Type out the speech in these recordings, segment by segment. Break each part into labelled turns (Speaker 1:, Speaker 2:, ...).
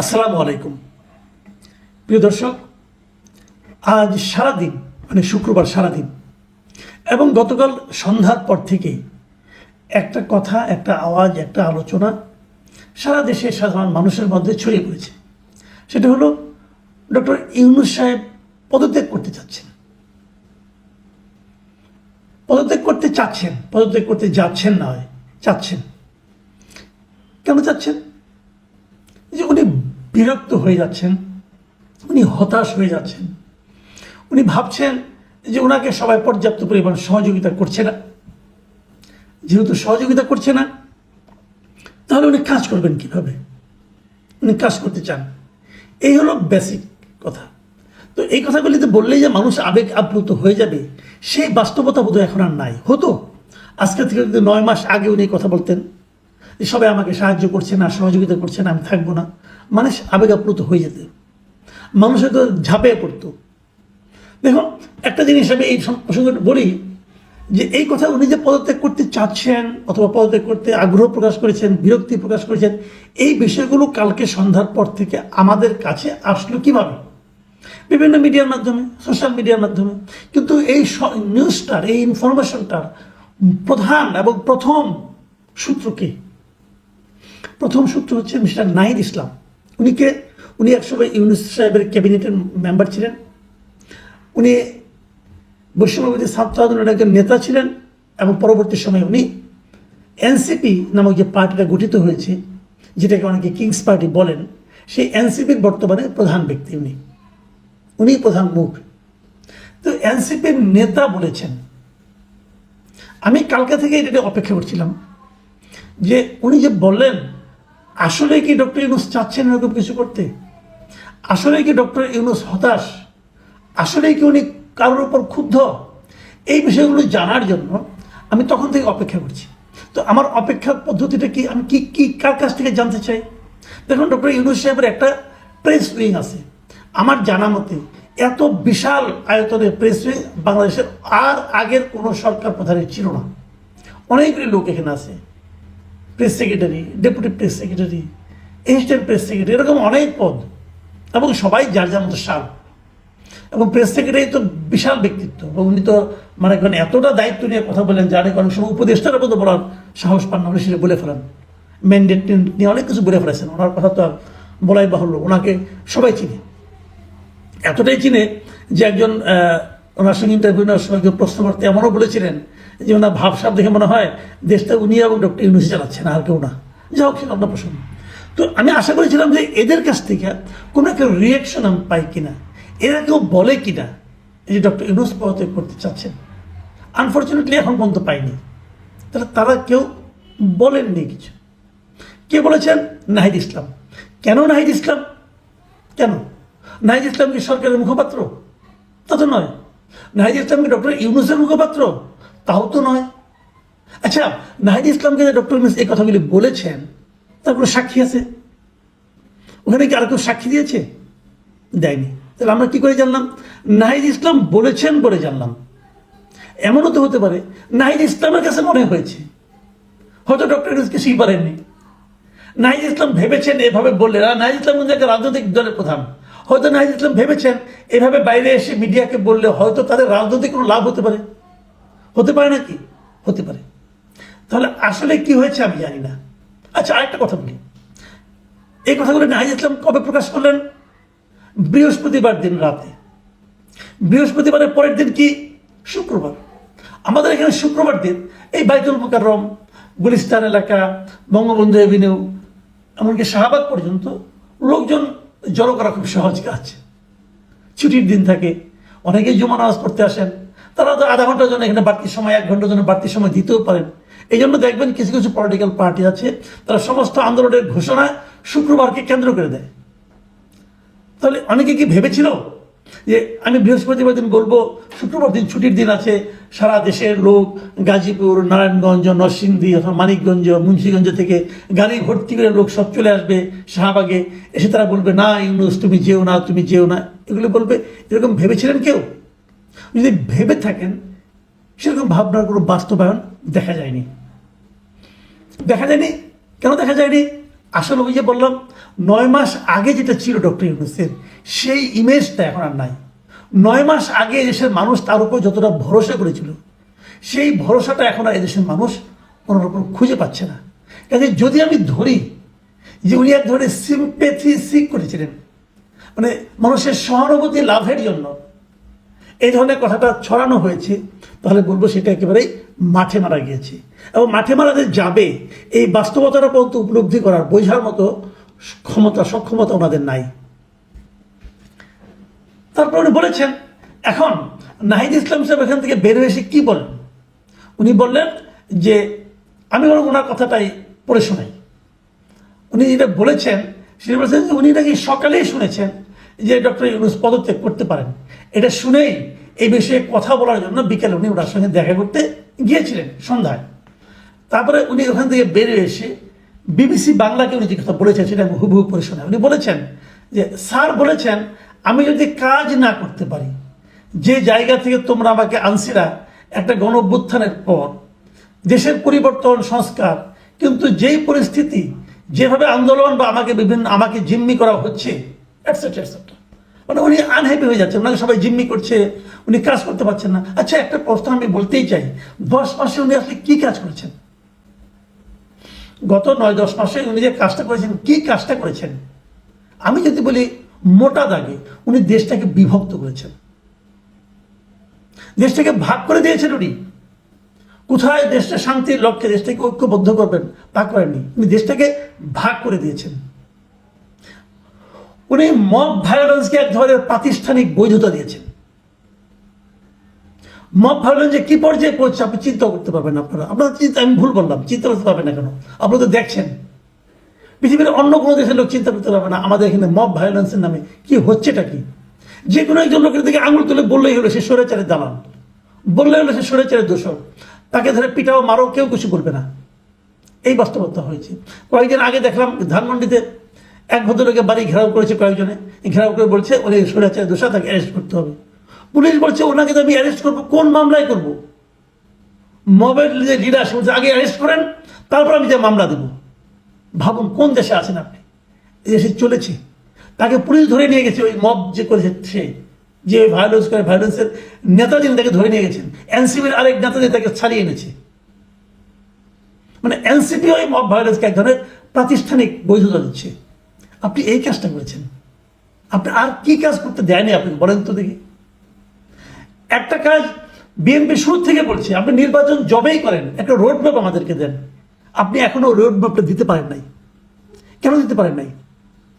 Speaker 1: আসসালামু আলাইকুম। প্রিয় দর্শক, আজ সারাদিন মানে শুক্রবার সারাদিন, এবং গতকাল সন্ধ্যার পর থেকে একটা কথা, একটা আওয়াজ, একটা আলোচনা সারা দেশে সাধারণ মানুষের মধ্যে ছড়িয়ে পড়েছে। সেটা হলো ডক্টর ইউনুস সাহেব পদত্যাগ করতে চাচ্ছেন। পদত্যাগ করতে চাচ্ছেন, পদত্যাগ করতে যাচ্ছেন না হয়, চাচ্ছেন। কেন চাচ্ছেন? বিরক্ত হয়ে যাচ্ছেন, উনি হতাশ হয়ে যাচ্ছেন। উনি ভাবছেন যে ওনাকে সবাই পর্যাপ্ত পরিমাণ সহযোগিতা করছে না। যেহেতু সহযোগিতা করছে না, তাহলে উনি কাজ করবেন কীভাবে? উনি কাজ করতে চান। এই হলো বেসিক কথা। তো এই কথাগুলিতে বললেই যে মানুষ আবেগ আপ্লুত হয়ে যাবে, সেই বাস্তবতা বোধহয় এখন আর নাই। হতো। আজকে থেকে নয় মাস আগে উনি কথা বলতেন সবাই আমাকে সাহায্য করছে না, সহযোগিতা করছে না, আমি থাকব না। মানুষ আবেগ আপ্লুত হয়ে যেত। মানুষ হয়তো ঝাঁপে পড়তো। দেখুন একটা জিনিস আমি এই প্রসঙ্গে বলি যে এই কথা উনি যে পদত্যাগ করতে চাচ্ছেন অথবা পদত্যাগ করতে আগ্রহ প্রকাশ করেছেন, বিরক্তি প্রকাশ করেছেন, এই বিষয়গুলো কালকে সন্ধ্যার পর থেকে আমাদের কাছে আসলো কীভাবে? বিভিন্ন মিডিয়ার মাধ্যমে, সোশ্যাল মিডিয়ার মাধ্যমে। কিন্তু এই নিউজটার, এই ইনফরমেশনটার প্রধান এবং প্রথম সূত্র কি? প্রথম সূত্র হচ্ছে মিস্টার নাহিদ ইসলাম। উনিকে, উনি একসময় ইউনুস সাহেবের ক্যাবিনেটের মেম্বার ছিলেন। উনি বৈষম্যবাদী ছাত্র আন্দোলনের একজন নেতা ছিলেন এবং পরবর্তী সময়ে উনি এনসিপি নামক যে পার্টিটা গঠিত হয়েছে, যেটাকে অনেকে কিংস পার্টি বলেন, সেই এনসিপির বর্তমানে প্রধান ব্যক্তি উনি। উনি প্রধান মুখ। তো এনসিপির নেতা বলেছেন, আমি কালকে থেকে এটা অপেক্ষা করছিলাম যে উনি যে বললেন আসলে কি ডক্টর ইউনুস চাচ্ছেন এরকম কিছু করতে? আসলে কি ডক্টর ইউনুস হতাশ? আসলে কি উনি কারোর উপর ক্ষুব্ধ? এই বিষয়গুলো জানার জন্য আমি তখন থেকে অপেক্ষা করছি। তো আমার অপেক্ষার পদ্ধতিটা কি? আমি কি কি, কার কাছ থেকে জানতে চাই? দেখুন, ডক্টর ইউনুস সাহেবের একটা প্রেস উইং আছে। আমার জানা মতে এত বিশাল আয়তনের প্রেস উইং বাংলাদেশের আর আগের কোনো সরকার প্রধানের ছিল না। অনেকগুলি লোক এখানে আছে। Press secretary deputy press secretary assistant press secretary এরকম অনেক পদ। এবং সবাই যার যার মতো সার এবং প্রেস সেক্রেটারি তো বিশাল ব্যক্তিত্ব। এবং উনি তো মানে এখন এতটা দায়িত্ব নিয়ে কথা বলেন জানে অনেক সময় উপদেষ্টার মতো বলার সাহস পান না, উনি সেটা বলে ফেলেন। ম্যান্ডেট নিয়ে অনেক কিছু বলে ফেলেছেন। ওনার কথা তো আর বলাই বাহুল্য। ওনাকে সবাই চিনে। এতটাই চিনে যে একজন ওনার সঙ্গে ইন্টারভিউ নেওয়ার সময় কেউ প্রশ্ন করতে এমনও বলেছিলেন যে ওনার ভাবসাব দেখে মনে হয় দেশটা উনি এবং ডক্টর ইউনুস চালাচ্ছেন, আর কেউ না। যা হোক সেটা অন্য তো আমি আশা করেছিলাম যে এদের কাছ থেকে কোনো একটা রিয়াকশন আমি পাই কিনা, এরা কেউ বলে কিনা যে ডক্টর ইউনুস পদত্যাগ করতে চাচ্ছেন। আনফর্চুনেটলি এখন পর্যন্ত পাইনি। তাহলে তারা কেউ বলেননি কিছু। কে বলেছেন? নাহিদ ইসলাম। কেন নাহিদ ইসলাম? কেন? নাহিদ ইসলাম কি সরকারের মুখপাত্র? তা তো নয়। নাহিদ ইসলাম কি ডক্টর ইউনুসের মুখপাত্র? তাও তো নয়। আচ্ছা নাহিদ ইসলামকে যে ডক্টর ইউনুস এই কথাগুলি বলেছেন, তার কোনো সাক্ষী আছে? ওখানে কি আর কেউ সাক্ষী দিয়েছে? দেয়নি। তাহলে আমরা কি করে জানলাম? নাহিদ ইসলাম বলেছেন বলে জানলাম। এমনও তো হতে পারে, নাহিদ ইসলামের কাছে মনে হয়েছে। হয়তো ডক্টর ইউনুস কিছুই পারেননি নাহিদ ইসলাম ভেবেছেন এভাবে বললেন আর নাহিদ ইসলাম কিন্তু একটা রাজনৈতিক দলের প্রধান। হয়তো নাহিদ ইসলাম ভেবেছেন এভাবে বাইরে এসে মিডিয়াকে বললে হয়তো তাদের রাজনৈতিক কোনো লাভ হতে পারে। হতে পারে নাকি? হতে পারে। তাহলে আসলে কি হয়েছে আমি জানি না। আচ্ছা আরেকটা কথা বলি। এই কথাগুলো নাহিদ ইসলাম কবে প্রকাশ করলেন? বৃহস্পতিবার দিন রাতে। বৃহস্পতিবারের পরের দিন কি? শুক্রবার। আমাদের এখানে শুক্রবার দিন এই বাইতুল মুকাররম, গুলিস্তান এলাকা, বঙ্গবন্ধু এভিনিউ, এমনকি শাহবাগ পর্যন্ত লোকজন জড়ো করা খুব সহজ কাজ। ছুটির দিন থাকে। অনেকেই জমা নামাজ পড়তে আসেন। তারা তো আধা ঘণ্টার জন্য এখানে বাড়তি সময়, এক ঘণ্টার জন্য বাড়তি সময় দিতেও পারেন। এই জন্য দেখবেন কিছু কিছু পলিটিক্যাল পার্টি আছে, তারা সমস্ত আন্দোলনের ঘোষণা শুক্রবারকে কেন্দ্র করে দেয়। তাহলে অনেকে কি ভেবেছিল যে আমি বৃহস্পতিবার দিন বলব, শুক্রবার দিন ছুটির দিন আছে, সারা দেশের লোক গাজীপুর, নারায়ণগঞ্জ, নরসিংদী অথবা মানিকগঞ্জ, মুন্সীগঞ্জ থেকে গাড়ি ভর্তি করে লোক সব চলে আসবে শাহবাগে। এসে তারা বলবে, না, ইউনুস, তুমি যেও না, তুমি যেও না। এগুলো বলবে। এরকম ভেবেছিলেন কেউ? যদি ভেবে থাকেন, সেরকম ভাবনার কোনো বাস্তবায়ন দেখা যায়নি। দেখা যায়নি? কেন দেখা যায়নি? আসলে ওই যে বললাম, নয় মাস আগে যেটা ছিল ডক্টর ইউনুসের, সেই ইমেজটা এখন আর নাই। নয় মাস আগে এদেশের মানুষ তার উপর যতটা ভরসা করেছিল, সেই ভরসাটা এখন আর এদেশের মানুষ ওনার উপর খুঁজে পাচ্ছে না। কাজে যদি আমি ধরি, যে উনি এক ধরনের সিম্পেথি সিক করেছিলেন মানে মানুষের সহানুভূতি লাভের জন্য এই ধরনের কথাটা ছড়ানো হয়েছে, তাহলে বলব সেটা একেবারেই মাঠে মারা গিয়েছে। এবং মাঠে মারা যে যাবে, এই বাস্তবতাটা পর্যন্ত উপলব্ধি করার বোঝার মতো ক্ষমতা, সক্ষমতা ওনাদের নাই। তারপর উনি বলেছেন, এখন নাহিদ ইসলাম সাহেব এখান থেকে বের হয়ে এসে কি বলেন উনি বললেন যে, আমি বরং ওনার কথাটাই পড়ে শোনাই। উনি যেটা বলেছেন, সেটা বলেছেন উনি নাকি সকালেই শুনেছেন যে ডক্টর ইউনুস পদত্যাগ করতে পারেন। এটা শুনেই এই বিষয়ে কথা বলার জন্য বিকেলে উনি ওনার সঙ্গে দেখা করতে গিয়েছিলেন সন্ধ্যায়। তারপরে উনি ওখান থেকে বেরিয়ে এসে বিবিসি বাংলাকে উনি যে কথা বলেছেন সেটা আমি হুবহু করে উনি বলেছেন যে, স্যার বলেছেন, আমি যদি কাজ না করতে পারি, যে জায়গা থেকে তোমরা আমাকে আনছিলা, একটা গণ পর, দেশের পরিবর্তন, সংস্কার, কিন্তু যেই পরিস্থিতি, যেভাবে আন্দোলন বা আমাকে বিভিন্ন, আমাকে জিম্মি করা হচ্ছে এটসেট্রা এটসেট্রা মানে উনি আনহ্যাপি হয়ে যাচ্ছেন ওনাকে সবাই জিম্মি করছে, উনি কাজ করতে পারছেন না। আচ্ছা একটা প্রশ্ন আমি বলতেই চাই, দশ মাসে উনি আসলে কি কাজ করেছেন? গত নয়, দশ মাসে উনি যে কাজটা করেছেন, কি কাজটা করেছেন? আমি যদি বলি, মোটা দাগে উনি দেশটাকে বিভক্ত করেছেন। দেশটাকে ভাগ করে দিয়েছেন উনি। কোথায় দেশটা শান্তির লক্ষ্যে দেশটাকে ঐক্যবদ্ধ করবেন, তা করেননি। উনি দেশটাকে ভাগ করে দিয়েছেন। উনি মব ভায়োলেন্সকে এক ধরনের প্রাতিষ্ঠানিক বৈধতা দিয়েছেন। মব ভায়োলেন্স যে কি পর্যায়ে পড়ছে আপনি চিন্তা করতে পারবেন আপনারা? আপনারা চিন্তা আমি ভুল বললাম, চিন্তা করতে পারবেন না কেন? আপনারা তো দেখছেন। পৃথিবীর অন্য কোনো দেশের লোক চিন্তা করতে পারবে না, আমাদের এখানে মব ভায়োলেন্সের নামে কি হচ্ছেটা কি? যে কোনো একজন লোকের দিকে আঙুল তুলে বললেই হলো সে সরেচারের দালাল। বললেই হলো সে সরেচারের দোষর। তাকে ধরে পিটাও, মারো, কেউ কিছু বলবে না। এই বাস্তবতা হয়েছে। কয়েকদিন আগে দেখলাম ধানমন্ডিতে এক ভদ্রলোকের বাড়ি ঘেরাও করেছে কয়েকজনে। ঘেরাও করে বলছে, উনি সরেচারের দোষা, তাকে অ্যারেস্ট করতে হবে। পুলিশ বলছে, ওনাকে তো আমি অ্যারেস্ট করব, কোন মামলায় করব? মবের যে লিডার সে বলছে, আগে অ্যারেস্ট করেন, তারপর আমি যে মামলা দেবো। ভাবুন, কোন দেশে আছেন আপনি? এই দেশে চলেছে। তাকে পুলিশ ধরে নিয়ে গেছে, ওই মব যে করেছে সে, যে ওই ভায়োলেন্স করে ভায়োলেন্সের নেতা যিনি তাকে ধরে নিয়ে গেছেন। এনসিপির আরেক নেতা দিয়ে তাকে ছাড়িয়ে এনেছে। মানে এনসিপি ওই মব ভায়োলেন্সকে এক ধরনের প্রাতিষ্ঠানিক বৈধতা দিচ্ছে। আপনি এই কাজটা করেছেন। আপনি আর কি কাজ করতে দেয়নি আপনি, বলেন তো দেখি। একটা কাজ বিএনপি শুরু থেকে বলছে, আপনি নির্বাচন জবেই করেন, একটা রোড ম্যাপ আমাদেরকে দেন। আপনি এখনও রোড ম্যাপটা দিতে পারেন নাই। কেন দিতে পারেন নাই?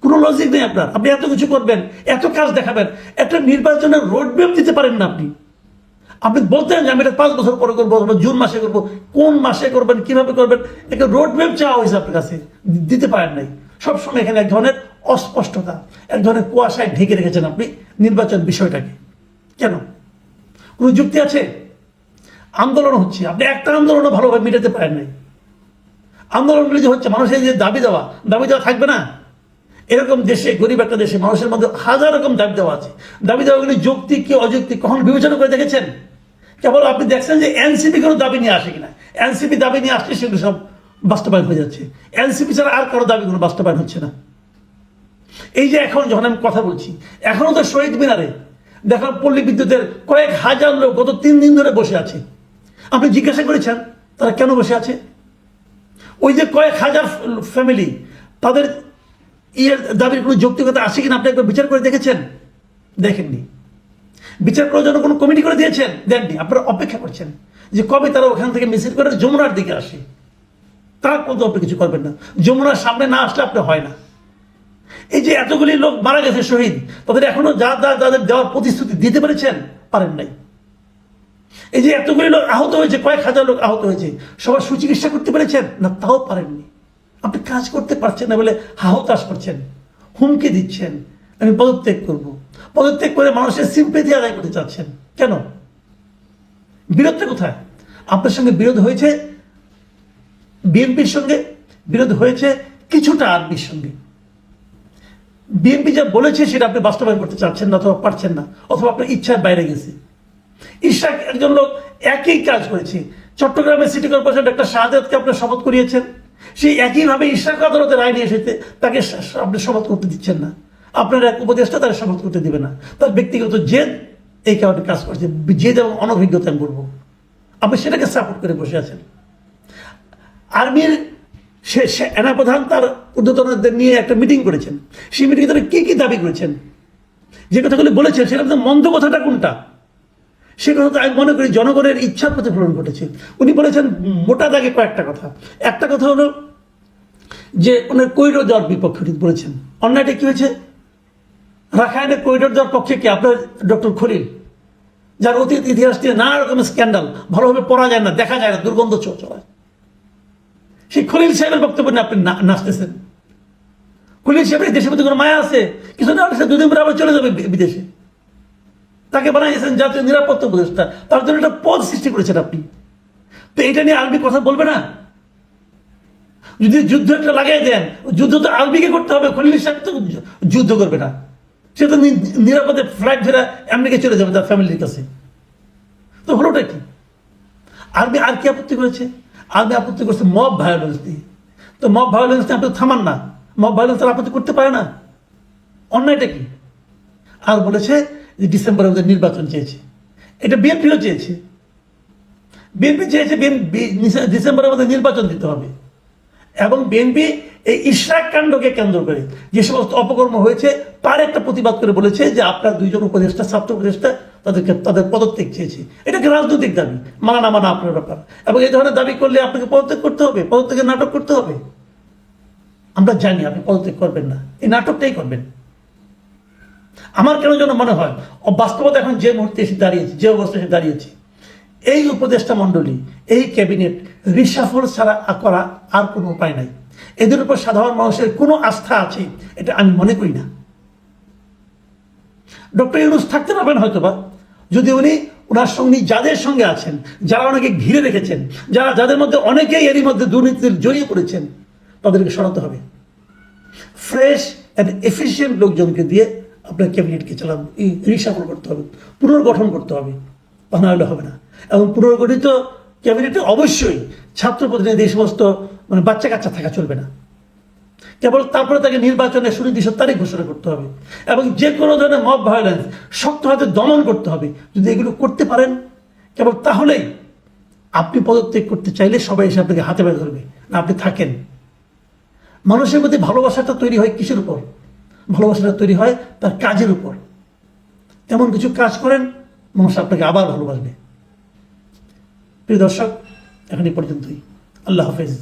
Speaker 1: কোনো লজিক নেই আপনার। আপনি এত কিছু করবেন, এত কাজ দেখাবেন, একটা নির্বাচনের রোড ম্যাপ দিতে পারেন না আপনি। আপনি বলতেন যে আমি এটা পাঁচ বছর পরে করব, অথবা জুন মাসে করব, কোন মাসে করবেন, কীভাবে করবেন, একটা রোড ম্যাপ চাওয়া হয়েছে আপনার কাছে, দিতে পারেন নাই। সবসময় এখানে এক ধরনের অস্পষ্টতা, এক ধরনের কুয়াশায় ঢেকে রেখেছেন আপনি নির্বাচন বিষয়টাকে। কেন? কোনো যুক্তি আছে? আন্দোলন হচ্ছে, আপনি একটা আন্দোলনও ভালোভাবে মেটাতে পারেন নাই। আন্দোলনগুলি যে হচ্ছে, মানুষের যে দাবি দেওয়া দাবি দেওয়া থাকবে না। এরকম দেশে, গরিব একটা দেশে, মানুষের মধ্যে হাজার রকম দাবি দেওয়া আছে। দাবি দেওয়াগুলি যৌক্তিক কি অযৌক্তিক কখন বিবেচনা করে দেখেছেন? কেবল আপনি দেখছেন যে এনসিপি কোনো দাবি নিয়ে আসে কিনা? এনসিপি দাবি নিয়ে আসলে সেগুলো সব বাস্তবায়ন হয়ে যাচ্ছে। এনসিপি ছাড়া আর কারও দাবি কোনো বাস্তবায়ন হচ্ছে না। এই যে এখন যখন আমি কথা বলছি, এখনও তো শহীদ মিনারে দেখলাম পল্লী বিদ্যুতের কয়েক হাজার লোক গত তিন দিন ধরে বসে আছে। আপনি জিজ্ঞাসা করেছেন, তারা কেন বসে আছে? ওই যে কয়েক হাজার ফ্যামিলি, তাদের ইয়ের দাবির কোনো যৌক্তিকতা আছে কিনা আপনি একবার বিচার করে দেখেছেন? দেখেননি। বিচার করার জন্য কোনো কমিটি করে দিয়েছেন? দেননি। আপনারা অপেক্ষা করছেন যে কবে তারা ওখান থেকে মিছিল করে যমুনার দিকে আসে। তারা কিন্তু আপনি কিছু করবেন না। যমুনার সামনে না আসলে আপনি হয় না। এই যে এতগুলি লোক মারা গেছে শহীদ, তাদের এখনও যা যা তাদের দেওয়ার প্রতিশ্রুতি দিতে পেরেছেন, পারেন নাই। এই যে এতগুলি লোক আহত হয়েছে, কয়েক হাজার লোক আহত হয়েছে, সবার সুচিকিৎসা করতে পেরেছেন? না, তাও পারেননি আপনি কাজ করতে পারছেন না বলে হাহতাশ করছেন, হুমকি দিচ্ছেন। আমি পদত্যাগ করব। পদত্যাগ করে মানুষের সিম্পেথি আদায় করতে চাচ্ছেন। কেন? বিরোধটা কোথায়? আপনার সঙ্গে বিরোধ হয়েছে বিএনপির সঙ্গে বিরোধ হয়েছে কিছুটা আর্মির সঙ্গে। বিএনপি যা বলেছে সেটা আপনি বাস্তবায়ন করতে চাচ্ছেন না অথবা পারছেন না, অথবা আপনার ইচ্ছার বাইরে গেছে। ইশাক একজন লোক একই কাজ করেছে। চট্টগ্রামের সিটি কর্পোরেশন একটা শাহাদাতকে আপনার শপথ করিয়েছেন। সেই একইভাবে ইশরাক আদালতে রায় নিয়ে এসেছে, তাকে আপনি শপথ করতে দিচ্ছেন না। আপনার এক উপদেষ্টা তার শপথ করতে দিবে না। তার ব্যক্তিগত জেদ এই কারণে কাজ করছে। জেদ এবং অনভিজ্ঞতা আমি বলব। আপনি সেটাকে সাপোর্ট করে বসে আছেন। আর্মির সে সেনাপ্রধান তার ঊর্ধ্বতনদের নিয়ে একটা মিটিং করেছেন। সেই মিটিংয়ে তারা কী কী দাবি করেছেন? যে কথাগুলি বলেছেন, সেটা মন্দ কথাটা কোনটা? সে কথা আমি মনে করি জনগণের ইচ্ছার প্রতিফলন ঘটেছে। উনি বলেছেন মোটা দাগে কয়েকটা কথা। একটা কথা হলো যে ওনার করিডোর দেওয়ার বিপক্ষে উনি বলেছেন। অন্যায়টা কি হয়েছে? রাখায়নের করিডোর দেওয়ার পক্ষে কি? আপনার ডক্টর খলিল, যার অতীত ইতিহাস দিয়ে নানা রকমের স্ক্যান্ডাল, ভালোভাবে পড়া যায় না, দেখা যায় না, দুর্গন্ধ চলায় সেই খলিল সাহেবের বক্তব্য নিয়ে আপনি নাচতেছেন। খলিল সাহেবের দেশের প্রতি কোনো মায়া আছে? কিছু না সে দুদিন পরে আবার চলে যাবে বিদেশে। তাকে বানাইছেন জাতীয় নিরাপত্তা উপদেষ্টা। তার জন্য একটা পদ সৃষ্টি করেছেন আপনি। তো এটা নিয়ে আরবি কথা বলবে না? যদি যুদ্ধ একটা লাগাই দেন, যুদ্ধ তো আরবিকে করতে হবে। খলিল সাহেব তো যুদ্ধ করবে না। সে তো নিরাপদে ফ্লাইট ধরে আমেরিকা চলে যাবে তার ফ্যামিলির কাছে। তো হলোটা কি? আর্মি আর কি আপত্তি করেছে? আর্মি আপত্তি করছে মব ভায়োলেন্স দিয়ে তো মব ভায়োলেন্স নিয়ে আপনি থামান না। মব ভায়োলেন্স আপত্তি করতে পারে না। অন্যায়টা কি? আর বলেছে যে ডিসেম্বরে ওদের নির্বাচন চেয়েছে। এটা বিএনপিও চেয়েছে। বিএনপি চেয়েছে বিএনপি ডিসেম্বরে আমাদের নির্বাচন দিতে হবে। এবং বিএনপি এই ইশরাক কাণ্ডকে কেন্দ্র করে যে সমস্ত অপকর্ম হয়েছে তার একটা প্রতিবাদ করে বলেছে যে আপনার দুইজন উপদেষ্টা, ছাত্র উপদেষ্টা তাদেরকে, তাদের পদত্যাগ চেয়েছে। এটাকে রাজনৈতিক দাবি। মানা না মানা আপনার ব্যাপার। এবং এই ধরনের দাবি করলে আপনাকে পদত্যাগ করতে হবে, পদত্যাগের নাটক করতে হবে। আমরা জানি আপনি পদত্যাগ করবেন না। এই নাটকটাই করবেন। আমার কেন যেন মনে হয় বাস্তবতা এখন যে মুহূর্তে এসে দাঁড়িয়েছে, যে অবস্থা এসে দাঁড়িয়েছে, এই উপদেষ্টা মণ্ডলী, এই ক্যাবিনেট রিসাফল ছাড়া করা আর কোনো উপায় নাই। এদের উপর সাধারণ মানুষের কোনো আস্থা আছে, এটা আমি মনে করি না। ডক্টর ইউনুস থাকতে পারবেন হয়তো বা যদি উনি ওনার সঙ্গে যাদের সঙ্গে আছেন, যারা ওনাকে ঘিরে রেখেছেন, যারা যাদের মধ্যে অনেকেই এরই মধ্যে দুর্নীতির জড়িয়ে পড়েছেন, তাদেরকে সরাতে হবে। ফ্রেশ অ্যান্ড এফিসিয়েন্ট লোকজনকে দিয়ে আপনার ক্যাবিনেটকে চালান রিসাফল করতে হবে, পুনর্গঠন করতে হবে, তা না হলে হবে না। এবং পুনর্গঠিত ক্যাবিনেটে অবশ্যই ছাত্র প্রতিনিধি, এই সমস্ত মানে বাচ্চা কাচ্চা থাকা চলবে না। কেবল তারপরে তাকে নির্বাচনের সুনির্দিষ্ট তারিখ ঘোষণা করতে হবে। এবং যে কোনো ধরনের মব ভায়োলেন্স শক্ত হাতে দমন করতে হবে। যদি এগুলো করতে পারেন, কেবল তাহলেই আপনি পদত্যাগ করতে চাইলে সবাই এসে আপনাকে হাতে বেঁধে ধরবে। না, আপনি থাকেন। মানুষের প্রতি ভালোবাসাটা তৈরি হয় কিসের উপর? ভালোবাসাটা তৈরি হয় তার কাজের উপর। এমন কিছু কাজ করেন, মানুষ আপনাকে আবার ভালোবাসবে। প্রিয় দর্শক, এখন এই পর্যন্তই। আল্লাহ হাফেজ।